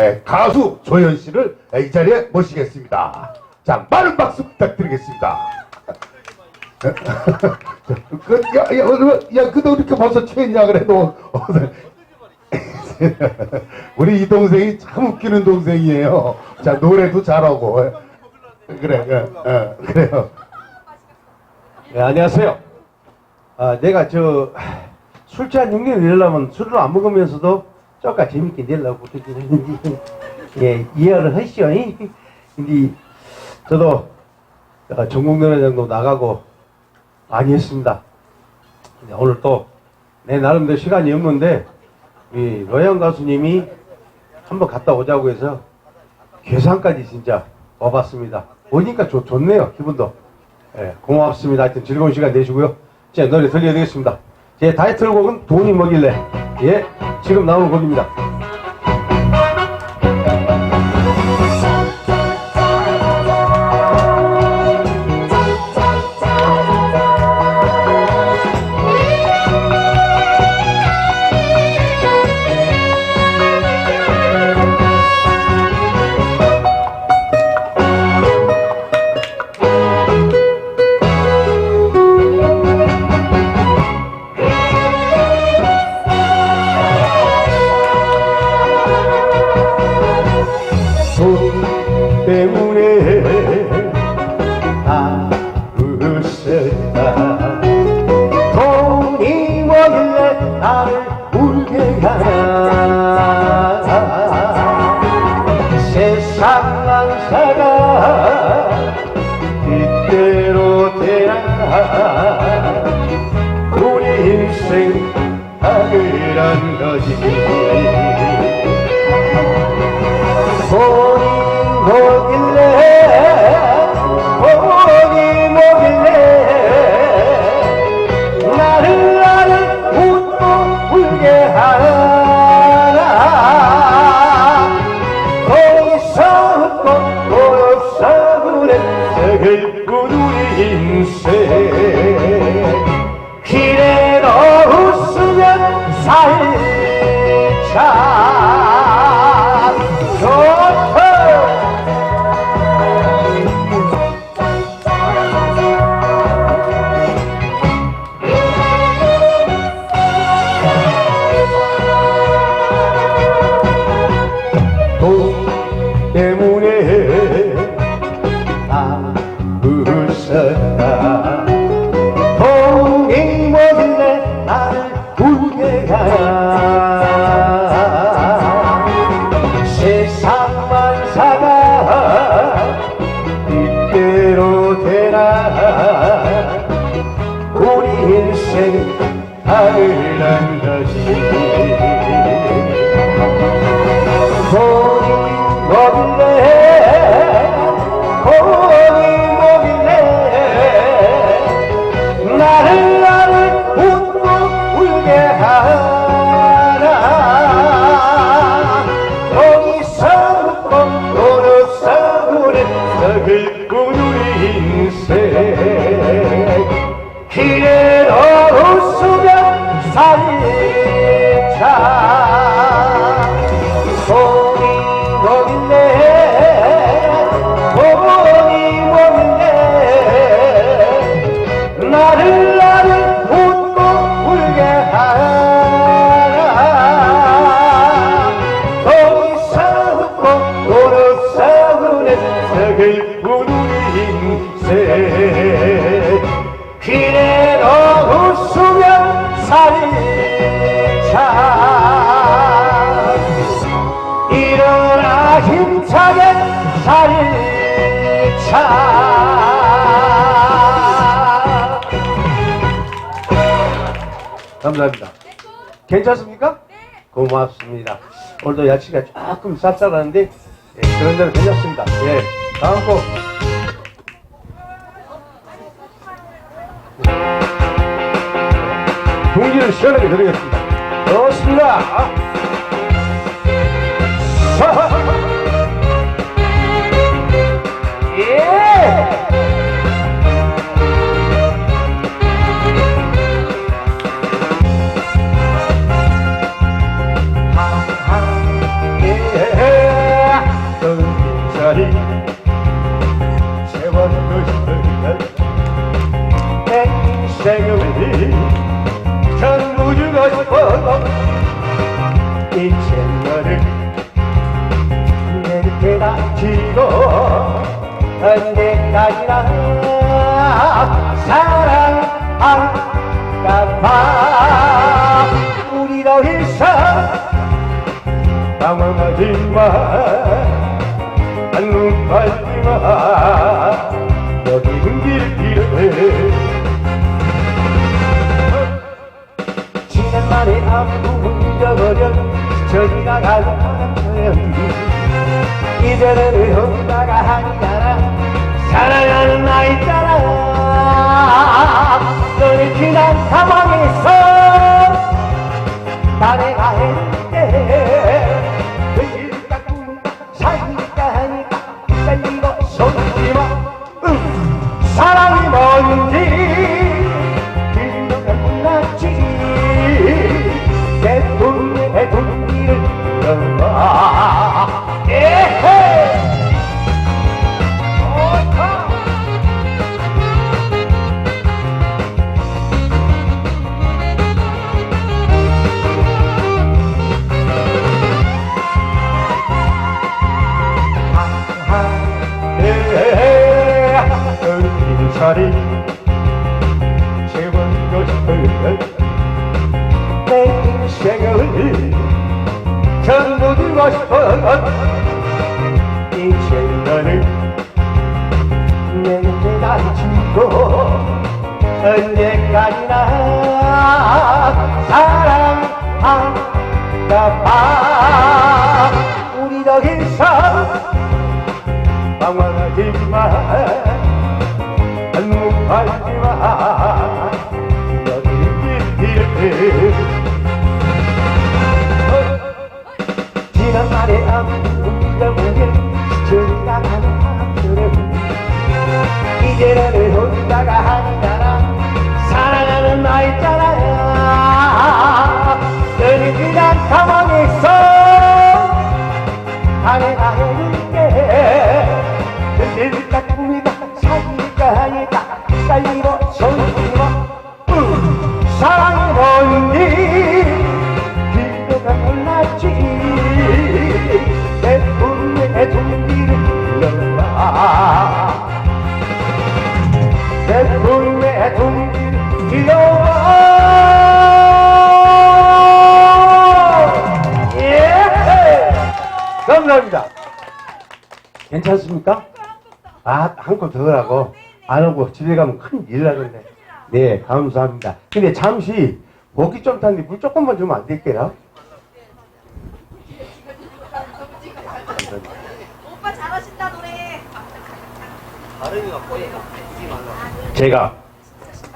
에, 가수 조현 씨를 에, 이 자리에 모시겠습니다. 자, 많은 박수 부탁드리겠습니다. 그, 야, 야, 야, 야, 그도 이렇게 벌써 취했냐 그래도 우리 이 동생이 참 웃기는 동생이에요. 자, 노래도 잘하고 그래, 예, 예, 그래요. 네, 안녕하세요. 아, 내가 저 술잔 6년 내려면 술을 안 먹으면서도 쪼까 재밌게 내려고 그러긴 했는데, 예, 이해를 하시오. 이. 근데 저도 어, 전국노래장도 나가고 많이 했습니다. 오늘 또 내 나름대로 시간이 없는데, 이 로양 가수님이 한번 갔다 오자고 해서 괴산까지 진짜 와봤습니다. 오니까 좋, 좋네요, 기분도. 예, 고맙습니다. 하여튼 즐거운 시간 되시고요. 제 노래 들려드리겠습니다. 제 타이틀곡은 돈이 뭐길래. 예, 지금 나오는 곡입니다. 真的喜 Shah. 감사합니다. 괜찮습니까? 고맙습니다. 오늘도 야치가 조금 쌉쌀하는데 예, 그런 대로 괜찮습니다. 예, 다음 곡. 동기를 시원하게 드리겠습니다. 좋습니다. 예! 이 첼로를 내 밑에다 쥐고 언제까지나 사랑할까 봐 우리 더 이상 당황하지 마 안목하지 마 여기 은길 길을 지난날의 아무도 잊어버려 저리가 가는 이제는 혼자가 아니잖아. 사랑하는 나 있잖아. 너를 지난 상황에서 것을 내 인생을 전부 주고 싶어 이제 너를 내게 다지고 언제까지나 사랑할까 봐. 우리 더 이상 방황하지마. 안무하지 지난날의 아무도 보게 지나가는 하늘은 이제는 혼자가 사랑하는 괜찮습니까? 아, 한 컵 더 하라고. 안 하고 집에 가면 큰일 나겠네. 네, 감사합니다. 근데 잠시 먹기 좀 타는데 물 조금만 주면 안 될게요? 오빠 잘하신다 노래. 제가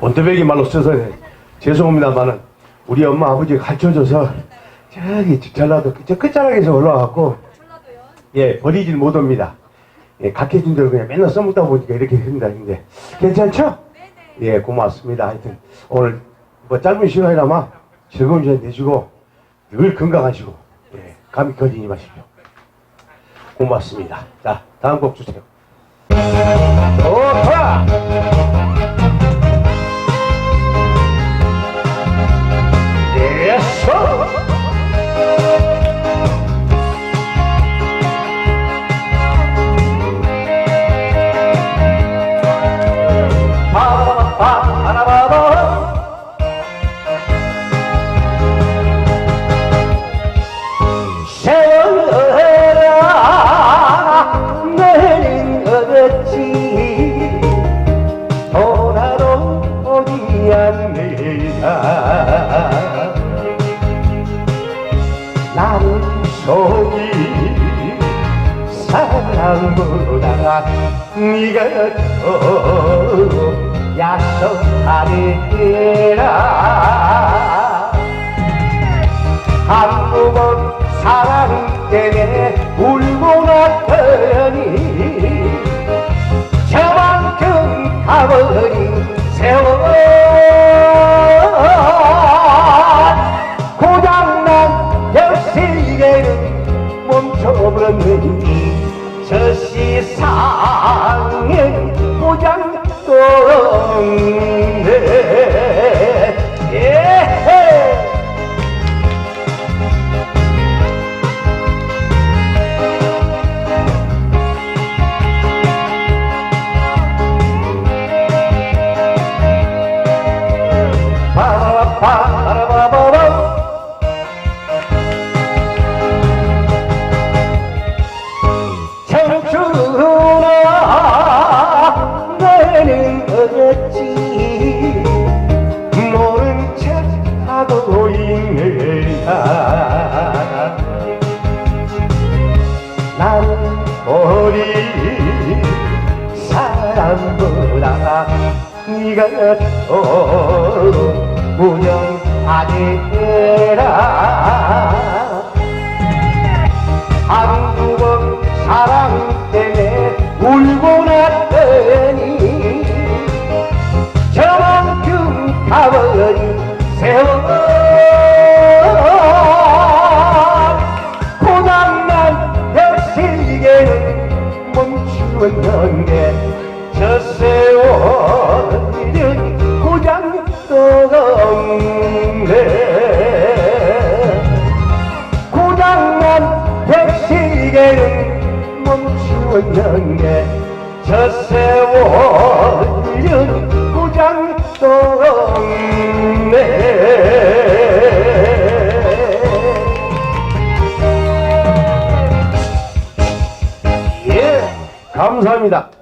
원터베기 말로 써서 죄송합니다만은 우리 엄마 아버지가 가르쳐줘서 저기 전라도 저 끝자락에서 올라와갖고. 예, 버리질 못합니다. 예, 각해진 대로 그냥 맨날 써먹다 보니까 이렇게 된다. 근데 괜찮죠? 네네. 예, 고맙습니다. 하여튼, 오늘, 뭐, 짧은 시간이나마 즐거운 시간 되시고, 늘 건강하시고, 예, 감기 걸리지 마십시오. 고맙습니다. 자, 다음 곡 주세요. 좋다! 보다 네가 더 약속하리라. 한번 사랑 때문에 울고 났더니 저만큼 가버린 세월. 고장난 역시계는 멈춰버렸는지 저 없 사람보다 네가 더 무념하리라. 한두 번 사랑 때문에 울고 났더니 저만큼 가버린 세월 고장난 벽시계는 멈추었는데 멈추었는데 저 세월은 고장도 없네. 예 감사합니다